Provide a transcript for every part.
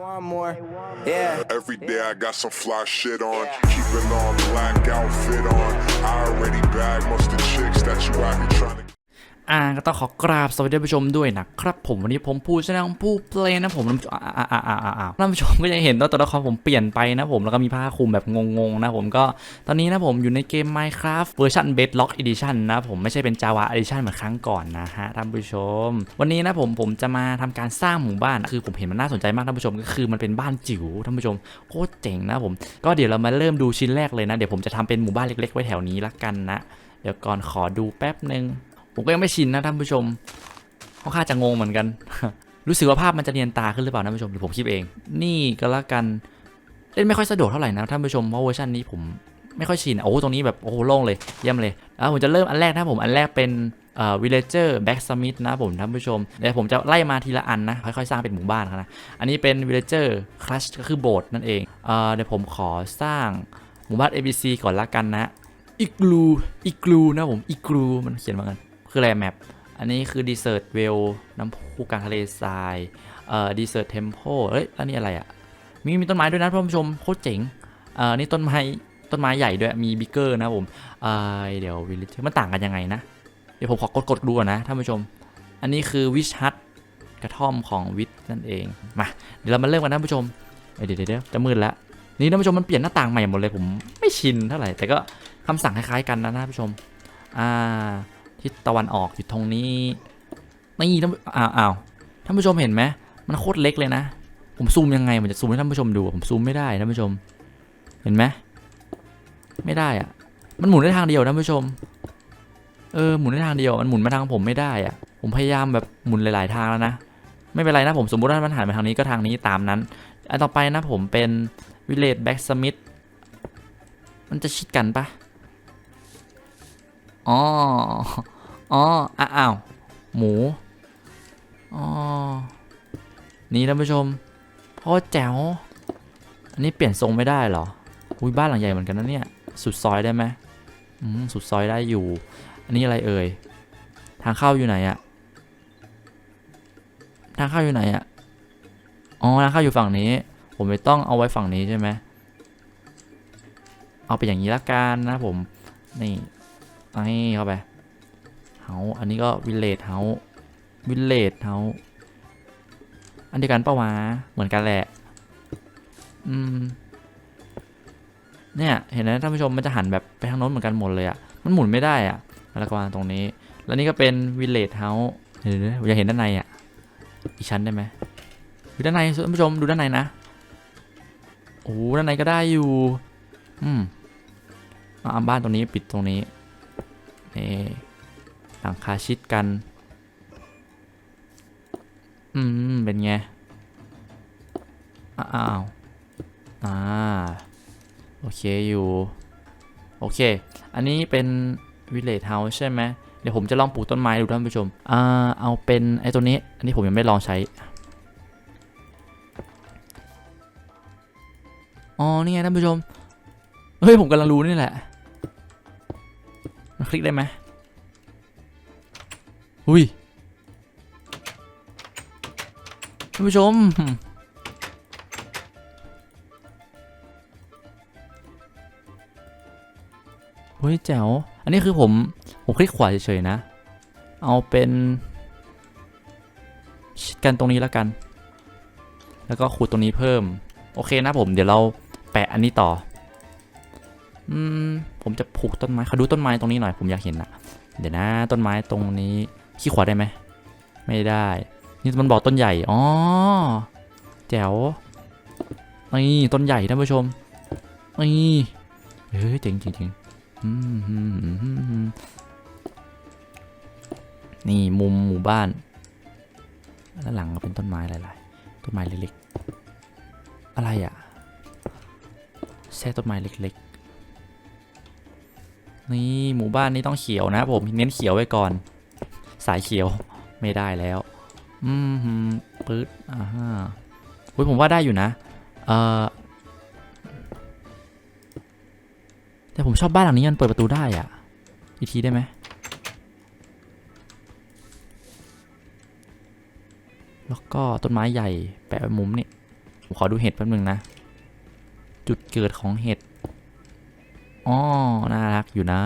want more. Yeah. Every day I got some fly shit on. Keeping on black outfit on. I already bagged most of the chicks that you out here trying to. อ่าก็ต้องขอกราบสวัสดีท่านผู้ชมด้วยนะครับผมวันนี้ผมผู้ชนะผู้เพลย์นะผมท่านผู้ชมอ่าอ่าอ่าอ่าท่านผู้ชมก็จะเห็นว่าตัวละครผมเปลี่ยนไปนะผมแล้วก็มีผ้าคลุมแบบงงๆนะผมก็ตอนนี้นะผมอยู่ในเกม Minecraft เวอร์ชัน Bedrock Edition นะผมไม่ใช่เป็น Java Edition เหมือนครั้งก่อนนะฮะท่านผู้ชม วันนี้นะผมผมจะมาทำการสร้างหมู่บ้านคือผมเห็นมันน่าสนใจมากท่านผู้ชมก็คือมันเป็นบ้านจิ๋วท่านผู้ชมโคตรเจ๋งนะผมก็เดี๋ยวเรามาเริ่มดูชิ้นแรกเลยนะเดี๋ยวผมจะทำเป็นหมู่บ้านเล็ก ๆ ไว้แถวนี้ละกันนะเดี๋ยวก่อนขอดูแป๊บหนึ่ง ผมก็ยังไม่ชินนะท่านผู้ชมค่อนข้างจะงงเหมือนกัน รู้สึกว่าภาพมันจะเนียนตาขึ้นหรือเปล่าท่านผู้ชมหรือผมคิดเอง นี่ก็แล้วกันเล่นไม่ค่อยสะดวกเท่าไหร่นะท่านผู้ชมเพราะเวอร์ชันนี้ผมไม่ค่อยชินโอ้โหตรงนี้แบบโอ้โหโล่งเลยเยี่ยมเลยแล้วผมจะเริ่มอันแรกนะผมอันแรกเป็นเอ่อ villager blacksmith นะผมท่านผู้ชมเดี๋ยวผมจะไล่มาทีละอันนะค่อยๆสร้างเป็นหมู่บ้านนะอันนี้เป็น villager crush ก็คือโบสถ์นั่นเองเอ่อเดี๋ยวผมขอสร้างหมู่บ้าน ABC ก่อนละกันนะอีกลูอีกลูนะผมอีกลูมันเขียนมากัน คืออะไรแมปอันนี้คือ Desert Well น้ำพุกลางทะเลทรายเอ่อ Desert Temple เอ้ยอันนี้อะไรอะ่ะมีมีต้นไม้ด้วยนะท่านผู้ชมโคตรเจ๋งเอ่อนี่ต้นไม้ต้นไม้ใหญ่ด้วยมีบิ๊กเกอร์นะผมเอ่อเดี๋ยววิลเลจมันต่างกันยังไงนะ เดี๋ยวผมขอกดกดดูนะท่านผู้ชม อันนี้คือวิชฮัทกระท่อมของวิทนั่นเองมาเดี๋ยวเรามาเริ่มกันนะท่านผู้ชมเดี๋ยวเดี๋ยวจะมืดแล้วนี่ท่านผู้ชมมันเปลี่ยนหน้าต่างใหม่หมดเลยผมไม่ชินเท่าไหร่แต่ก็คำสั่งคล้ายๆกันนะท่านผู้ชมอ่า ทิศตะวันออกอยู่ตรงนี้นี่ท่านผู้อ้าวอ้าวท่านผู้ชมเห็นไหมมันโคตรเล็กเลยนะ ผมซูมยังไงมันจะซูมให้ท่านผู้ชมดู ผมซูมไม่ได้ท่านผู้ชม เห็นไหมไม่ได้อะมันหมุนได้ทางเดียวท่านผู้ชม เออหมุนได้ทางเดียว มันหมุนมาทางผมไม่ได้อะผมพยายามแบบหมุนหลาย ๆ ทางแล้วนะ ไม่เป็นไรนะผมสมมติว่ามันหันไปทางนี้ก็ทางนี้ตามนั้น อันต่อไปนะผมเป็น village blacksmith มันจะชิดกันปะอ๋อ อ๋ออ้าวหมู อ๋อ นี่ท่านผู้ชม พ่อแจ๋ว อันนี้เปลี่ยนทรงไม่ได้เหรอ อุ้ยบ้านหลังใหญ่เหมือนกันนะเนี่ย สุดซอยได้ไหมอืม สุดซอยได้อยู่ อันนี้อะไรเอ่ย ทางเข้าอยู่ไหนอะทางเข้าอยู่ไหนอะอ๋อ ทางเข้าอยู่ฝั่งนี้ ผมไม่ต้องเอาไว้ฝั่งนี้ใช่ไหม เอาไปอย่างนี้ละกันนะผม นี่นี่เข้าไป เฮาอันนี้ก็วิลเลจเฮาวิลเลจเฮาอันเดียวกันปะวะเหมือนกันแหละ อืม เนี่ย เห็นไหมท่านผู้ชมมันจะหันแบบไปทางโน้นเหมือนกันหมดเลยอะ่ะ มันหมุนไม่ได้อะ่ะแล้วก็วางตรงนี้ แล้วนี่ก็เป็นวิลเลจเฮาเดี๋ยวอยากเห็นด้านในอะ่ะ อีกชั้นได้ไหมดูด้านในท่านผู้ชมดูด้านในนะ โอ้ด้านในก็ได้อยู่ อืมเอาบ้านตรงนี้ปิดตรงนี้นี่ หลังคาชิดกัน อืม เป็นไง อ้าว อ่า โอเคอยู่ โอเค อันนี้เป็นวิลเลจเฮาส์ใช่ไหม เดี๋ยวผมจะลองปลูกต้นไม้ดูท่านผู้ชม อ่า เอาเป็นไอ้ตัวนี้ อันนี้ผมยังไม่ลองใช้ อ๋อ นี่ไงท่านผู้ชม เฮ้ย ผมกำลังรู้นี่แหละมันคลิกได้ไหม อุ้ยท่านผู้ชม เฮ้ยแจ๋ว อันนี้คือผม ผมคลิกขวาเฉยๆนะ เอาเป็นชิดกันตรงนี้แล้วกัน แล้วก็ขูดตรงนี้เพิ่ม โอเคนะผม เดี๋ยวเราแปะอันนี้ต่อ อืม ผมจะผูกต้นไม้ขอดูต้นไม้ตรงนี้หน่อย ผมอยากเห็นนะเดี๋ยวนะ ต้นไม้ตรงนี้ ขี้ขวาได้ไหม ไม่ได้ นี่มันบอกต้นใหญ่ อ๋อ แจ๋ว นี่ต้นใหญ่ท่านผู้ชม นี่เฮ้ยเจ๋งจริงๆนี่มุมหมู่บ้าน ด้านหลังก็เป็นต้นไม้หลายๆ ต้นไม้เล็กๆ อะไรอะแทรกต้นไม้เล็กๆ นี่หมู่บ้านนี้ต้องเขียวนะผม เน้นเขียวไว้ก่อน สายเขียวไม่ได้แล้ว อืมฮึปื๊ดอ่าฮะอุ้ยผมว่าได้อยู่นะ เอ่อแต่ผมชอบบ้านหลังนี้มันเปิดประตูได้อะอีกทีได้ไหมแล้วก็ต้นไม้ใหญ่แปะไว้มุมนี่ผมขอดูเห็ดแป๊บนึงนะ จุดเกิดของเห็ดอ๋อน่ารักอยู่นะ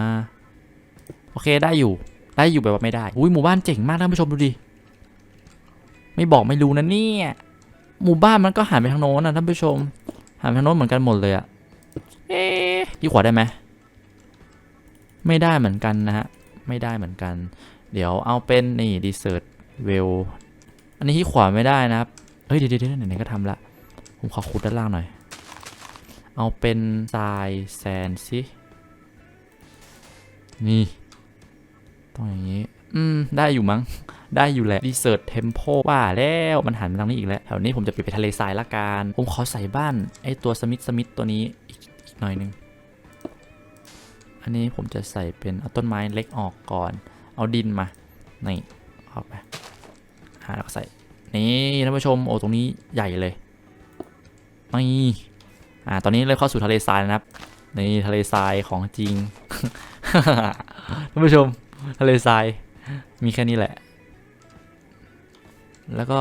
โอเคได้อยู่ ได้อยู่แบบว่าไม่ได้อุ้ยหมู่บ้านเจ๋งมากท่านผู้ชมดูดิไม่บอกไม่รู้นะเนี่ยหมู่บ้านมันก็หันไปทางโน้นนะท่านผู้ชมหันไปทางโน้นเหมือนกันหมดเลยอะเอ๊ะพี่ขวาได้ไหมไม่ได้เหมือนกันนะฮะไม่ได้เหมือนกัน เดี๋ยวเอาเป็นนี่ดีเซอร์ตเวลอันนี้ที่ขวาไม่ได้นะครับเฮ้ยเดี๋ยวเดี๋ยวไหนๆก็ทำละผมขอขุดด้านล่างหน่อย เอาเป็นทรายแซนสินี่ ต้องอย่างนี้ อืม ได้อยู่มั้ง ได้อยู่แหละ Desert Temple ว่าแล้วมันหันมาทางนี้อีกแล้ว แถวนี้ผมจะเปลี่ยนไปทะเลทรายละกัน ผมขอใส่บ้าน ไอตัวสมิธสมิธตัวนี้อีกอีกหน่อยนึง อันนี้ผมจะใส่เป็นเอาต้นไม้เล็กออกก่อน เอาดินมา นี่เอาไปหาแล้วก็ใส่ นี่ท่านผู้ชม โอ้ตรงนี้ใหญ่เลยนี่อ่า ตอนนี้เริ่มเข้าสู่ทะเลทรายแล้วนะครับ นี่ทะเลทรายของจริงท่านผู้ชม ทะเลทราย มีแค่นี้แหละ แล้วก็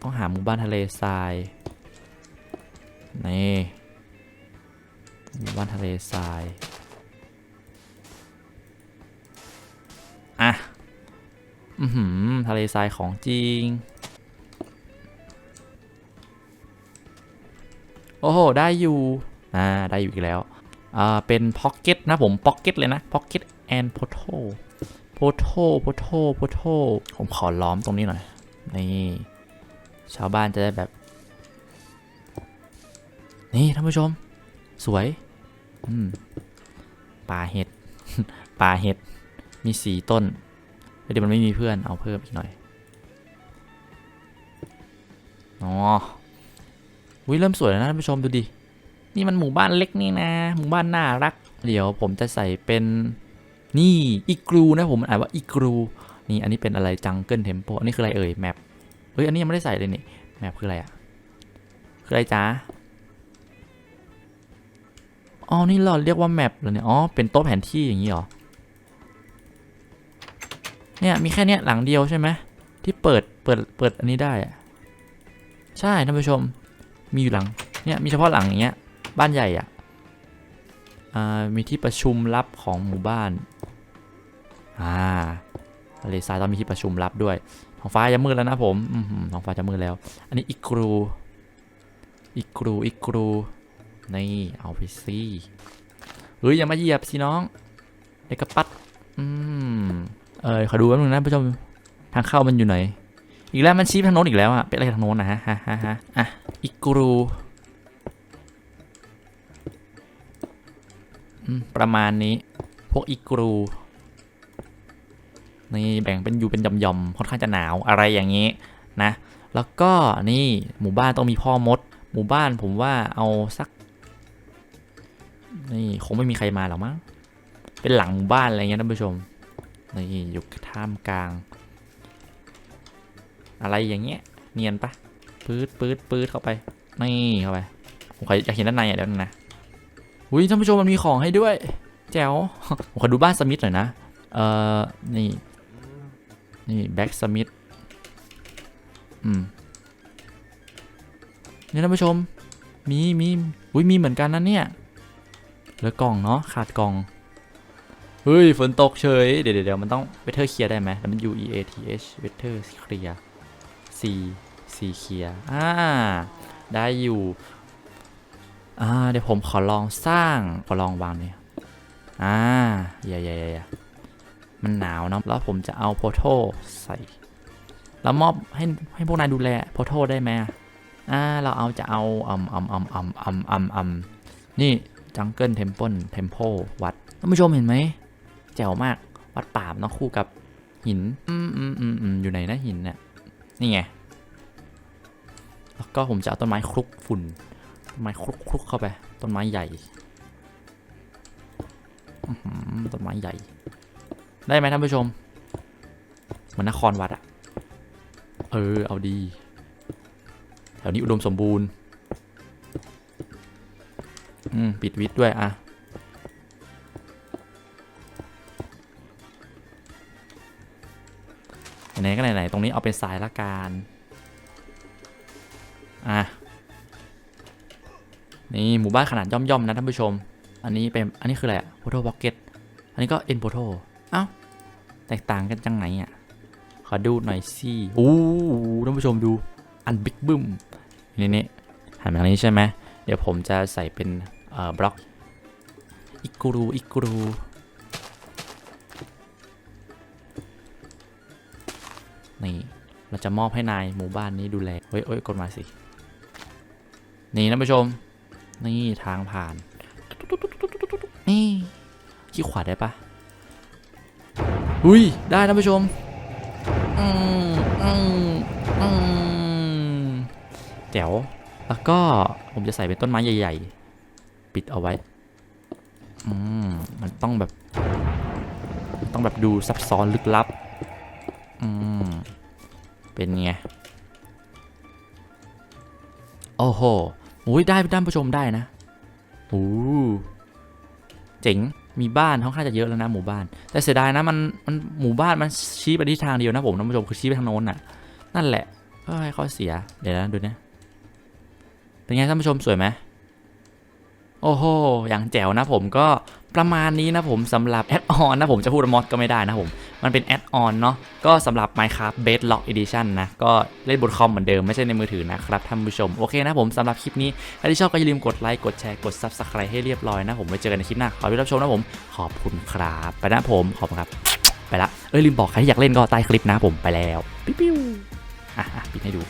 ต้องหาหมู่บ้านทะเลทราย นี่ หมู่บ้านทะเลทราย อะ อือหือ ทะเลทรายของจริง โอ้โห ได้อยู่ อ่า ได้อยู่อีกแล้ว อ่าเป็นพ็อกเก็ตนะผมพ็อกเก็ตเลยนะพ็อกเก็ตแอนโพโทโพโทโพโทโพโทผมขอล้อมตรงนี้หน่อย นี่ ชาวบ้านจะได้แบบ นี่ท่านผู้ชม สวย อืมป่าเห็ด ป่าเห็ด มีสีต้นเดี๋ยวมันไม่มีเพื่อนเอาเพิ่มอีกหน่อย อ๋อวิเริ่มสวยแล้วนะท่านผู้ชมดูดิ นี่มันหมู่บ้านเล็กนี่นะ หมู่บ้านน่ารัก เดี๋ยวผมจะใส่เป็นนี่อีกรูนะผมอ่านว่าอีกรูนี่อันนี้เป็นอะไรจังเกิลเทมโปอันนี้คืออะไรเอ่ยแมปเฮ้ยอันนี้ยังไม่ได้ใส่เลยนี่แมปคืออะไรอะคืออะไรจ๊ะอ๋อนี่เราเรียกว่าแมปเหรอเนี่ยอ๋อเป็นโต๊ะแผนที่อย่างนี้เหรอเนี่ยมีแค่เนี้ยหลังเดียวใช่ไหมที่เปิดเปิดเปิดอันนี้ได้อะใช่ท่านผู้ชมมีอยู่หลังเนี่ยมีเฉพาะหลังอย่างเงี้ย บ้านใหญ่อะอ่ามีที่ประชุมลับของหมู่บ้านอ่าทะเลทรายต้องมีที่ประชุมลับด้วยท้องฟ้าจะมืดแล้วนะผมอือหือท้องฟ้าจะมืดแล้ว อันนี้อีกรูอีกรูอีกรูนี่เอาไปสิเฮ้ยอย่ามาเหยียบสิน้องเด็กกระปัดอืมเออขอดูแป๊บนึงนะผู้ชมทางเข้ามันอยู่ไหน อีกแล้วมันชี้ทางโน้นอีกแล้วอะเป็นอะไรทางโน้นนะฮะฮะฮะฮะอะอีกรูอืม ประมาณนี้ พวกอีกรู นี่แบ่งเป็นอยู่เป็นย่อมๆค่อนข้างจะหนาวอะไรอย่างนี้นะ แล้วก็นี่หมู่บ้านต้องมีพ่อมด หมู่บ้านผมว่าเอาสัก นี่คงไม่มีใครมาหรอกมั้ง เป็นหลังหมู่บ้านอะไรเงี้ยท่านผู้ชม นี่อยู่ท่ามกลาง อะไรอย่างเงี้ย เนียนปะปื๊ดปื๊ดปื๊ดเข้าไป นี่เข้าไปผมขอยากเห็นด้านในอะเดี๋ยวนะ อุ้ยท่านผู้ชมมันมีของให้ด้วย แจ๋วผมขอดูบ้านสมิธหน่อยนะ เอ่อ นี่ นี่แบ็กสมิธ อืม นี่ท่านผู้ชม มี มี อุ้ย มีเหมือนกันนะเนี่ย เหลือกล่องเนาะ ขาดกล่อง เฮ้ย ฝนตกเฉย เดี๋ยวเดี๋ยวมันต้องเวเทอร์เคลียร์ได้ไหมแล้วมัน U E A T H เวเทอร์เคลียร์ C C เคลียร์ อ่า ได้อยู่ อ่าเดี๋ยวผมขอลองสร้างขอลองวางเนี่ยอ่าอย่าอย่าอย่าย่ามันหนาวเนาะแล้วผมจะเอาโพโทใส่ แล้วมอบให้ให้พวกนายดูแลโพโทได้ไหมอ่าเราเอาจะเอาอืมอืมอืมอืมอืมอืมอืมนี่จังเกิลเทมเพิลเทมเพลวัดท่านผู้ชมเห็นไหมแจ๋วมากวัดป่ามเนาะคู่กับหินอืมอืมอืมอืมอยู่ไหนนะหินเนี่ยนี่ไงแล้วก็ผมจะเอาต้นไม้คลุกฝุ่น ไม้คลุกคลุกเข้าไป ต้นไม้ใหญ่ต้นไม้ใหญ่ ได้ไหมท่านผู้ชม เหมือนนครวัดอะเออ เอาดี แถวนี้อุดมสมบูรณ์ อืม ปิดวิทย์ด้วยอะไหนก็ไหนๆตรงนี้เอาเป็นสายละกัน อะ นี่หมู่บ้านขนาดย่อมๆนะท่านผู้ชม อันนี้เป็นอันนี้คืออะไรอะโฟโต้บ็อกเก็ตอันนี้ก็เอ็นโฟโต้เอ้าแตกต่างกันจังไหนอะขอดูหน่อยสิโอ้ท่านผู้ชมดูอันบิ๊กบึ้มนี่นี่หันมาทางนี้ใช่ไหมเดี๋ยวผมจะใส่เป็นเอ่อบล็อกอิกรูอิกรูนี่เราจะมอบให้นายหมู่บ้านนี้ดูแลเฮ้ยเฮ้ยกดมาสิ นี่ท่านผู้ชม นี่ทางผ่าน นี่ขี้ขวาได้ปะอุ้ย ได้ท่านผู้ชม อืมอืมอืมแจ๋วแล้วก็ผมจะใส่เป็นต้นไม้ใหญ่ ๆ ปิดเอาไว้ อืม มันต้องแบบ ต้องแบบดูซับซ้อนลึกลับ อืม เป็นไง โอ้โห โอ้ยได้ท่านผู้ชมได้นะโอ้เจ๋งมีบ้านค่อนข้างจะเยอะแล้วนะหมู่บ้าน แต่เสียดายนะมันมันหมู่บ้านมันชี้ไปที่ทางเดียวนะผมท่านผู้ชมคือชี้ไปทางโน้นน่ะ นั่นแหละก็ให้ข้อเสียเดี๋ยวนะดูนะเป็นไงท่านผู้ชมสวยไหม โอ้โห อย่างแจ๋วนะผมก็ประมาณนี้นะผมสำหรับแอดออนนะผมจะพูดมอดก็ไม่ได้นะผม มันเป็นแอดออนเนาะก็สำหรับ Minecraft Bedrock Edition นะ ก็เล่นบนคอมเหมือนเดิม ไม่ใช่ในมือถือนะครับท่านผู้ชม โอเคนะผมสำหรับคลิปนี้ถ้าที่ชอบก็อย่าลืมกดไลค์กดแชร์กด Subscribe ให้เรียบร้อยนะผมไว้เจอกันในคลิปหน้า ขอบคุณรับชมนะผม ขอบคุณครับไปนะผมขอบคุณครับ ไปละเอ้ยลืมบอกใครที่อยากเล่นก็ใต้คลิปนะผมไปแล้วปิ๊วอะปิดให้ดู